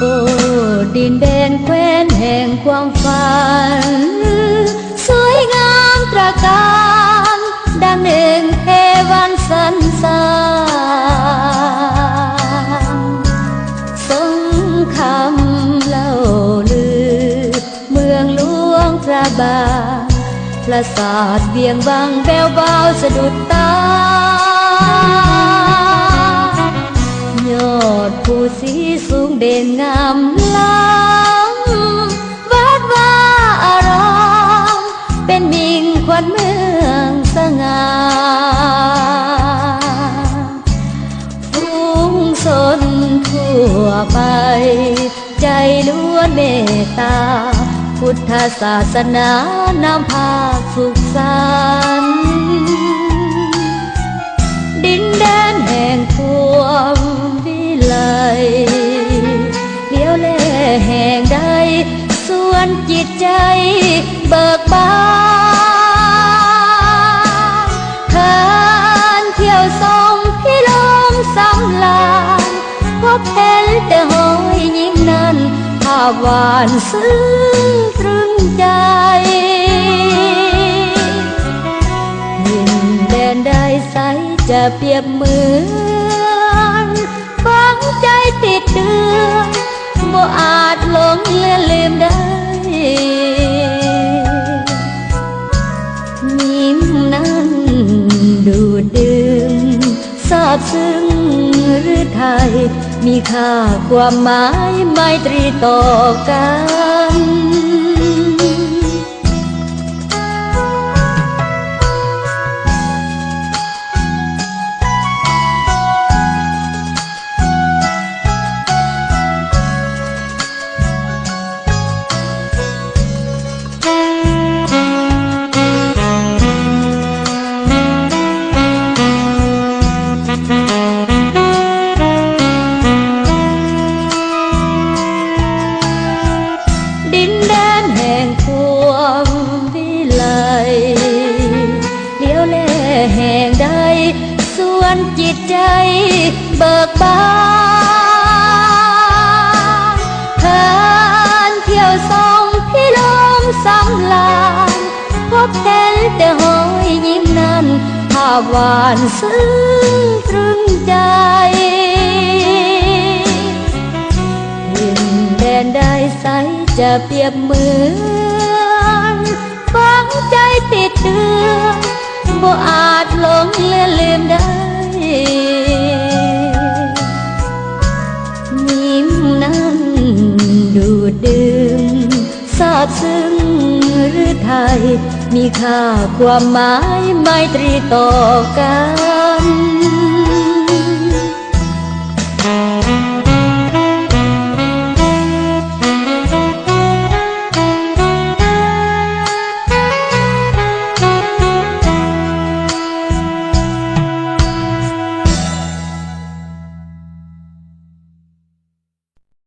โอ้ดินแดนแคว้นแห่งความฝัน สวยงามตระการดังหนึ่งเทวันสันสานสงคำเล่าลือ เมืองหลวงพระบาทประสาทเบียงบังแววเบาสะดุดตา ผู้สีสูงเด่นงามล้ำวัดว่าอารามเป็นมิงควันเมืองสง่าฟุ้งสนทั่วไป ใจล้วนเมตตา พุทธศาสนานำพาสุขสัน ส่วนจิตใจเบิกบานทานเที่ยวทรงพี่ลมสำลานพบเห็นแต่หอยยิ้มนั้นภาพหวานซึ้งตรึงใจดินแดนใดใสจะเปรียบเหมือนฝังใจติดเดือนบ่อาจหลงเลือนลืมได้าบซึ้งหรือไทย มีค่าความหมายไมตรีต่อกันดิน เบิกบานทานเที่ยวทรงพี่ลมสำลานพบเห็นแต่หอยยิ้มนั้นภาพหวานซึ้งตรึงใจดินแดนใดใสจะเปรียบเหมือนฝังใจติดเดือนบ่อาจหลงเลือนลืมได้ นั้นดูดดื่มซาบซึ้งหรือไทย มีค่าความหมายไมตรีต่อกัน